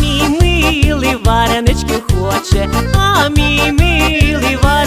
мій милий варенички хоче, а мій милий варенички